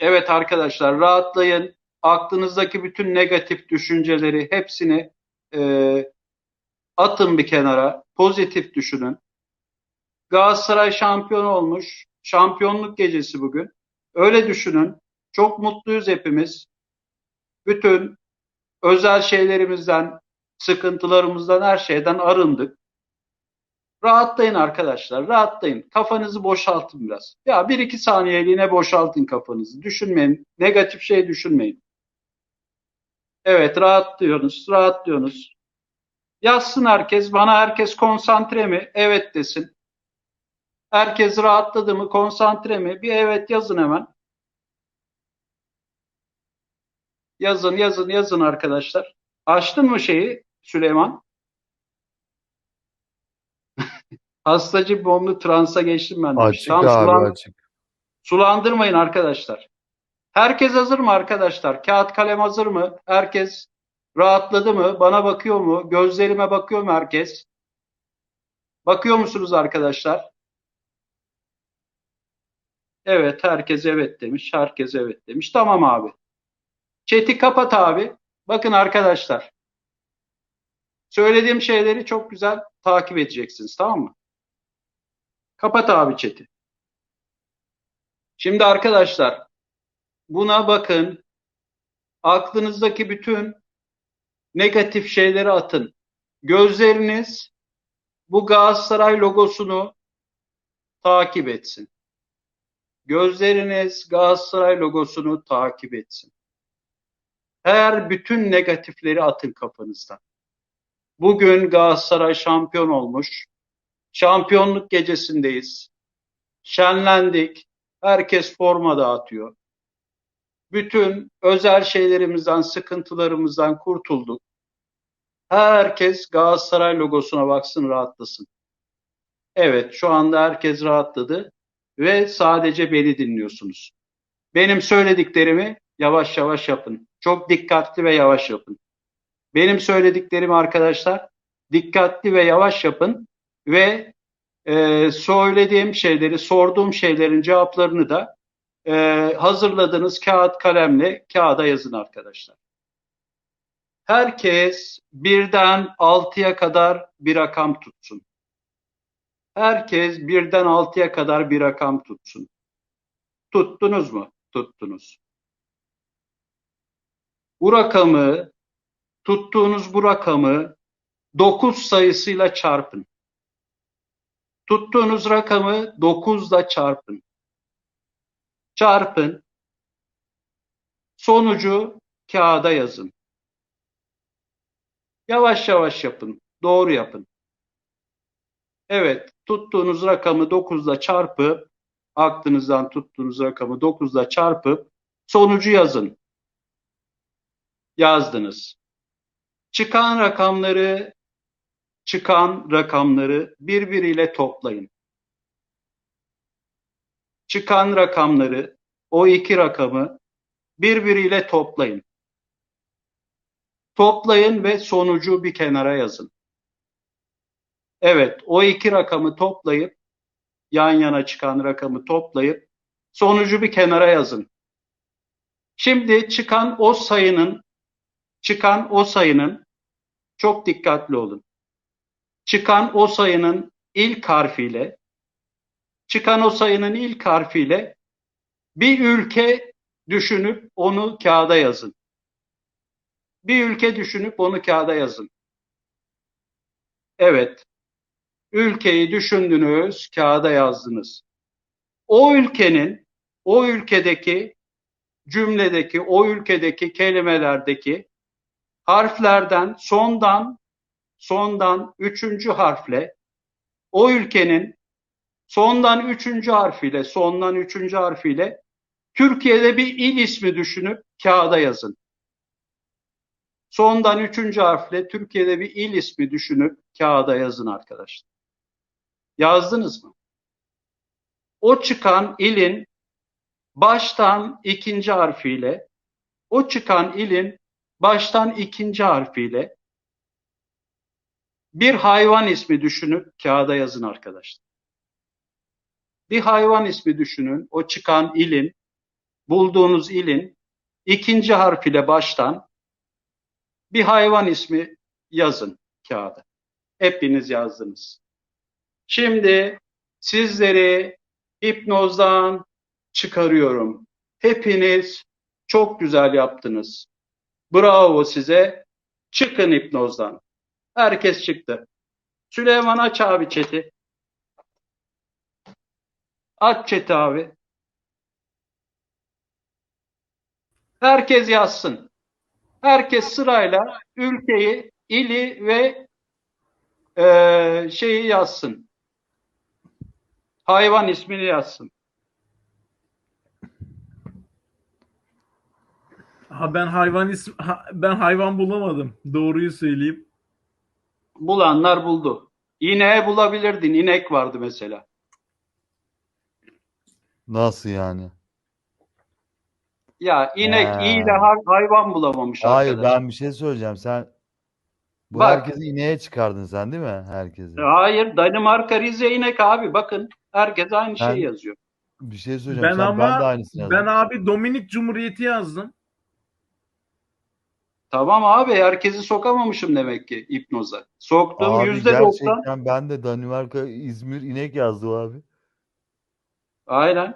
Evet arkadaşlar rahatlayın. Aklınızdaki bütün negatif düşünceleri hepsini e, atın bir kenara. Pozitif düşünün. Galatasaray şampiyon olmuş. Şampiyonluk gecesi bugün. Öyle düşünün. Çok mutluyuz hepimiz. Bütün özel şeylerimizden, sıkıntılarımızdan, her şeyden arındık. Rahatlayın arkadaşlar, rahatlayın. Kafanızı boşaltın biraz. Ya bir iki saniyeliğine boşaltın kafanızı. Düşünmeyin, negatif şey düşünmeyin. Evet, rahatlıyorsunuz, rahatlıyorsunuz. Yazsın herkes, bana herkes konsantre mi? Evet desin. Herkes rahatladı mı, konsantre mi? Bir evet yazın hemen. Yazın, yazın, yazın arkadaşlar. Açtın mı şeyi Süleyman? Hastacı bomlu transa geçtim ben. Açık Tam abi sulan- açık. Sulandırmayın arkadaşlar. Herkes hazır mı arkadaşlar? Kağıt kalem hazır mı? Herkes rahatladı mı? Bana bakıyor mu? Gözlerime bakıyor mu herkes? Bakıyor musunuz arkadaşlar? Evet, herkes evet demiş. Herkes evet demiş. Tamam abi. Chat'i kapat abi. Bakın arkadaşlar. Söylediğim şeyleri çok güzel takip edeceksiniz. Tamam mı? Kapat abi chat'i. Şimdi arkadaşlar buna bakın. Aklınızdaki bütün negatif şeyleri atın. Gözleriniz bu Galatasaray logosunu takip etsin. Gözleriniz Galatasaray logosunu takip etsin. Her bütün negatifleri atın kafanızdan. Bugün Galatasaray şampiyon olmuş. Şampiyonluk gecesindeyiz. Şenlendik. Herkes forma dağıtıyor. Bütün özel şeylerimizden, sıkıntılarımızdan kurtulduk. Herkes Galatasaray logosuna baksın, rahatlasın. Evet, şu anda herkes rahatladı ve sadece beni dinliyorsunuz. Benim söylediklerimi yavaş yavaş yapın. Çok dikkatli ve yavaş yapın. Benim söylediklerimi arkadaşlar dikkatli ve yavaş yapın ve e, söylediğim şeyleri, sorduğum şeylerin cevaplarını da e, hazırladığınız kağıt kalemle kağıda yazın arkadaşlar. Herkes birden altıya kadar bir rakam tutsun. Herkes birden altıya kadar bir rakam tutsun. Tuttunuz mu? Tuttunuz. Bu rakamı, tuttuğunuz bu rakamı 9 sayısıyla çarpın. Tuttuğunuz rakamı 9 ile çarpın. Çarpın. Sonucu kağıda yazın. Yavaş yavaş yapın. Doğru yapın. Evet, tuttuğunuz rakamı 9 ile çarpıp aklınızdan tuttuğunuz rakamı 9 ile çarpıp sonucu yazın. Yazdınız. Çıkan rakamları çıkan rakamları birbiriyle toplayın. Çıkan rakamları, o iki rakamı birbiriyle toplayın. Toplayın ve sonucu bir kenara yazın. Evet, o iki rakamı toplayıp, yan yana çıkan rakamı toplayıp, sonucu bir kenara yazın. Şimdi çıkan o sayının, çıkan o sayının, çok dikkatli olun çıkan o sayının ilk harfiyle çıkan o sayının ilk harfiyle bir ülke düşünüp onu kağıda yazın. Bir ülke düşünüp onu kağıda yazın. Evet. Ülkeyi düşündünüz, kağıda yazdınız. O ülkenin, o ülkedeki cümledeki, o ülkedeki kelimelerdeki harflerden sondan sondan üçüncü harfle o ülkenin sondan üçüncü harfiyle sondan üçüncü harfiyle Türkiye'de bir il ismi düşünüp kağıda yazın. Sondan üçüncü harfle Türkiye'de bir il ismi düşünüp kağıda yazın arkadaşlar. Yazdınız mı? O çıkan ilin baştan ikinci harfiyle o çıkan ilin baştan ikinci harfiyle bir hayvan ismi düşünüp kağıda yazın arkadaşlar. Bir hayvan ismi düşünün. O çıkan ilin bulduğunuz ilin ikinci harfiyle baştan bir hayvan ismi yazın kağıda. Hepiniz yazdınız. Şimdi sizleri hipnozdan çıkarıyorum. Hepiniz çok güzel yaptınız. Bravo size. Çıkın hipnozdan. Herkes çıktı. Süleyman aç abi çeti. Aç çeti abi. Herkes yazsın. Herkes sırayla ülkeyi, ili ve eee, şeyi yazsın. Hayvan ismini yazsın. Ha ben hayvan ismi ha- ben hayvan bulamadım. Doğruyu söyleyeyim. Bulanlar buldu. İneği bulabilirdin. İnek vardı mesela. Nasıl yani? Ya inek Ha. iyi de hay- hayvan bulamamış Hayır arkadaş. ben bir şey söyleyeceğim. Sen bu Bak. herkesi ineğe çıkardın sen değil mi? Herkesi. Hayır Danimarka Rize inek abi bakın. Herkes aynı Ben- şeyi yazıyor. Bir şey söyleyeceğim. Ben sen, ama ben de aynısını ben yazdım. abi Dominik Cumhuriyeti yazdım. Tamam abi herkesi sokamamışım demek ki hipnoza. Soktuğum yüzde doksan. ben de Danimarka, İzmir inek yazdım abi. Aynen.